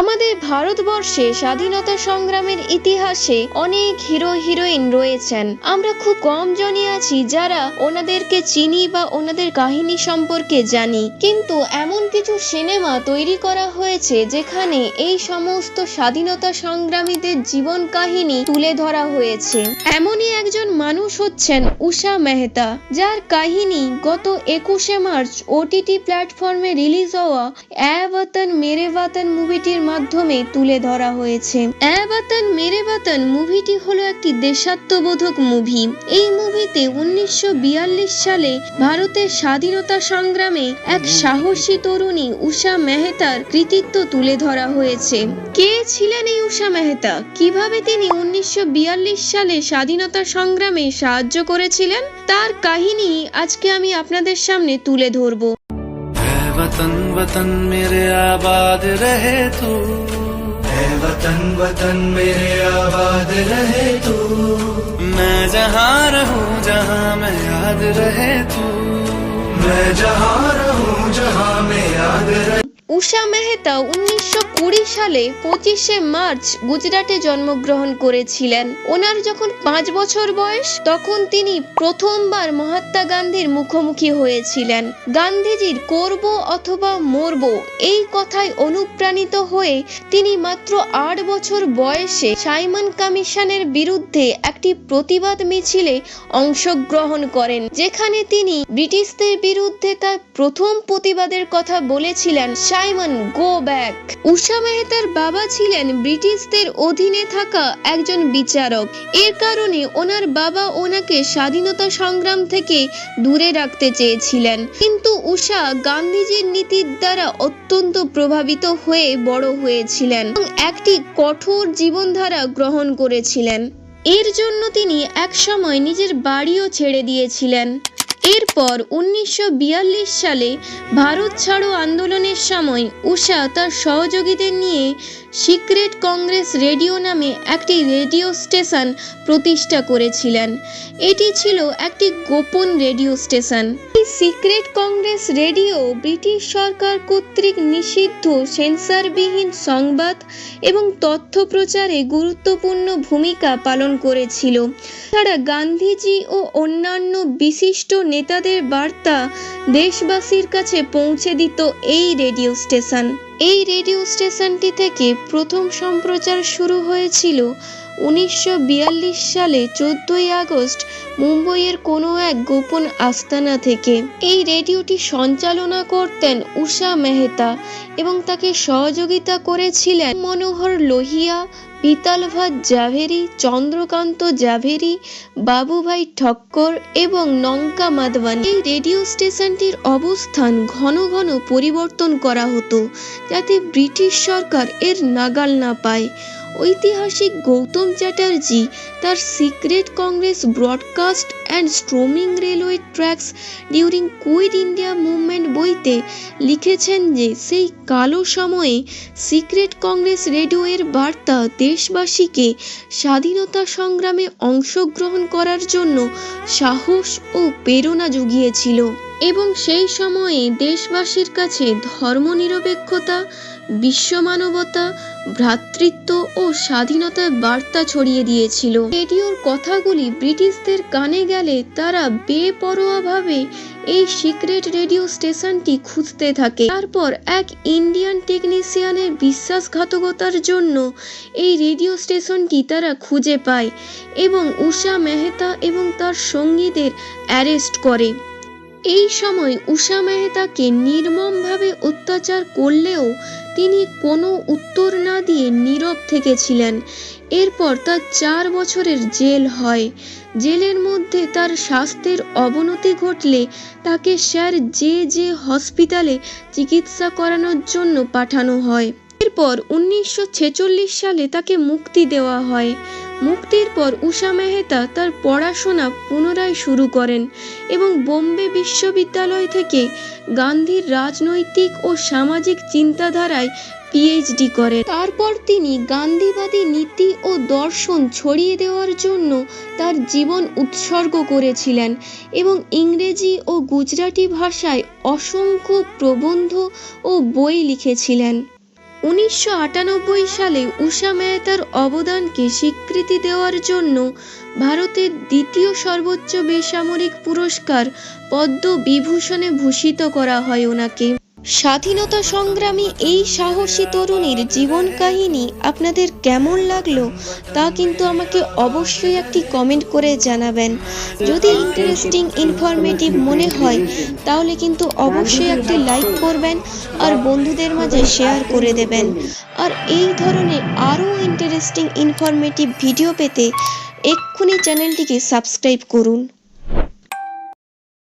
আমাদের ভারতবর্ষে স্বাধীনতা সংগ্রামের ইতিহাসে অনেক হিরো, হিরোইন রয়েছেন। আমরা খুব কম জনই আছি যারা ওনাদেরকে চিনি বা ওনাদের কাহিনী সম্পর্কে জানি। কিন্তু এমন কিছু সিনেমা তৈরি করা হয়েছে যেখানে এই সমস্ত স্বাধীনতা সংগ্রামীদের জীবন কাহিনী তুলে ধরা হয়েছে। এমনই একজন মানুষ হচ্ছেন উষা মেহতা, যার কাহিনী গত একুশে মার্চ ওটিটি প্ল্যাটফর্মে রিলিজ হওয়া বতন, মেরে বতন মুভিটির মাধ্যমে তুলে ধরা হয়েছে। এ বতন মেরে বতন মুভিটি হলো একটি দেশাত্মবোধক মুভি। এই মুভিতে উনিশশো বিয়াল্লিশ সালে ভারতের স্বাধীনতা সংগ্রামে এক সাহসী তরুণী উষা মেহতার কৃতিত্ব তুলে ধরা হয়েছে। কে ছিলেন এই উষা মেহতা? কীভাবে তিনি উনিশশো বিয়াল্লিশ সালে স্বাধীনতা সংগ্রামে সাহায্য করেছিলেন? তার কাহিনী আজকে আমি আপনাদের সামনে তুলে ধরবো। वतन मेरे आबाद रहे तू। है वतन वतन मेरे आबाद रहे तू। मैं जहाँ रहूँ जहाँ मैं याद रहे तू। मैं जहाँ रहूँ जहाँ मैं याद रहे উষা মেহতা উনিশশো কুড়ি সালে পঁচিশে মার্চ গুজরাটে জন্মগ্রহণ করেছিলেন। ওনার যখন পাঁচ বছর বয়স, তখন তিনি প্রথমবার মহাত্মা গান্ধীর মুখোমুখি হয়েছিলেন। গান্ধীজির করব অথবা মরব এই কথায় অনুপ্রাণিত হয়ে তিনি মাত্র আট বছর বয়সে সাইমন কমিশনের বিরুদ্ধে একটি প্রতিবাদ মিছিলে অংশগ্রহণ করেন, যেখানে তিনি ব্রিটিশদের বিরুদ্ধে তার প্রথম প্রতিবাদের কথা বলেছিলেন সাইমন গো ব্যাক উষা মেহতার বাবা ছিলেন ব্রিটিশদের অধীনে থাকা একজন বিচারক। এর কারণে ওনার বাবা ওনাকে স্বাধীনতা সংগ্রাম থেকে দূরে রাখতে চেয়েছিলেন। কিন্তু উষা গান্ধীজির নীতির দ্বারা অত্যন্ত প্রভাবিত হয়ে বড় হয়েছিলেন এবং একটি কঠোর জীবনধারা গ্রহণ করেছিলেন। এর জন্য তিনি একসময় নিজের বাড়িও ছেড়ে দিয়েছিলেন। এরপর উনিশশো বিয়াল্লিশ সালে ভারত ছাড়ো আন্দোলনের সময় উষা তার সহযোগীদের নিয়ে সিক্রেট কংগ্রেস রেডিও নামে একটি রেডিও স্টেশন প্রতিষ্ঠা করেছিলেন। এটি ছিল একটি গোপন radio station. Secret Congress radio, British সরকার কর্তৃক নিষিদ্ধ সেন্সারবিহীন সংবাদ এবং তথ্য প্রচারে গুরুত্বপূর্ণ ভূমিকা পালন করেছিল। তারা গান্ধীজি ও অন্যান্য বিশিষ্ট নেতাদের বার্তা দেশবাসীর কাছে পৌঁছে দিত এই রেডিও স্টেশন। এই রেডিও স্টেশনটি থেকে প্রথম সম্প্রচার শুরু হয়েছিল উনিশশো বিয়াল্লিশ সালে চোদ্দই আগস্ট মুম্বইয়ের কোনো এক গোপন আস্তানা থেকে এই রেডিওটি সঞ্চালনা করতেন উষা মেহতা এবং তাকে সহযোগিতা করেছিলেন মনোহর লোহিয়া পিতালভাত জাভেরি, চন্দ্রকান্ত জাভেরি, বাবুভাই ঠক্কর এবং নঙ্কা মাদওয়ানি। এই রেডিও স্টেশনটির অবস্থান ঘন ঘন পরিবর্তন করা হতো যাতে ব্রিটিশ সরকার এর নাগাল না পায়। ঐতিহাসিক গৌতম চ্যাটার্জি তার secret Congress broadcast and storming railway tracks during Quit India Movement বইতে লিখেছেন যে, সেই কালো সময়ে সিক্রেট কংগ্রেস রেডিওয়ের বার্তা দেশবাসীকে স্বাধীনতা সংগ্রামে অংশগ্রহণ করার জন্য সাহস ও প্রেরণা জুগিয়েছিল। এবং সেই সময়ে দেশবাসীর কাছে ধর্মনিরপেক্ষতা, বিশ্বমানবতা, ভ্রাতৃত্ব ও স্বাধীনতার বার্তা ছড়িয়ে দিয়েছিল। রেডিওর কথাগুলি ব্রিটিশদের কানে গেলে তারা বেপরোয়াভাবে এই সিক্রেট রেডিও স্টেশনটি খুঁজতে থাকে। তারপর এক ইন্ডিয়ান টেকনিশিয়ানের বিশ্বাসঘাতকতার জন্য এই রেডিও স্টেশনটি তারা খুঁজে পায় এবং উষা মেহতা এবং তার সঙ্গীদের অ্যারেস্ট করে। এই সময় উষা মেহতাকে নির্মমভাবে অত্যাচার করলেও তিনি কোনো উত্তর না দিয়ে নীরব থেকেছিলেন। এরপর তার চার বছরের জেল হয়। জেলের মধ্যে তার স্বাস্থ্যের অবনতি ঘটলে তাকে স্যার যে যে হসপিটালে চিকিৎসা করানোর জন্য পাঠানো হয়। এরপর উনিশশো ছেচল্লিশ সালে তাকে মুক্তি দেওয়া হয়। মুক্তির পর উষা মেহতা তার পড়াশোনা পুনরায় শুরু করেন এবং বোম্বে বিশ্ববিদ্যালয় থেকে গান্ধীর রাজনৈতিক ও সামাজিক চিন্তাধারায় পিএইচডি করেন। তারপর তিনি গান্ধীবাদী নীতি ও দর্শন ছড়িয়ে দেওয়ার জন্য তার জীবন উৎসর্গ করেছিলেন এবং ইংরেজি ও গুজরাটি ভাষায় অসংখ্য প্রবন্ধ ও বই লিখেছিলেন। উনিশশো আটানব্বই সালে উষা মেহতার অবদানকে স্বীকৃতি দেওয়ার জন্য ভারতের দ্বিতীয় সর্বোচ্চ বেসামরিক পুরস্কার পদ্মবিভূষণে ভূষিত করা হয় ওনাকে। স্বাধীনতা সংগ্রামী এই সাহসী তরুণীর জীবন কাহিনী আপনাদের কেমন লাগল তা কিন্তু আমাকে অবশ্যই একটি কমেন্ট করে জানাবেন। যদি ইন্টারেস্টিং ইনফরমেটিভ মনে হয়, তাহলে কিন্তু অবশ্যই একটি লাইক করবেন আর বন্ধুদের মাঝে শেয়ার করে দেবেন। আর এই ধরনের আরও ইন্টারেস্টিং ইনফরমেটিভ ভিডিও পেতে এক্ষুনি চ্যানেলটিকে সাবস্ক্রাইব করুন।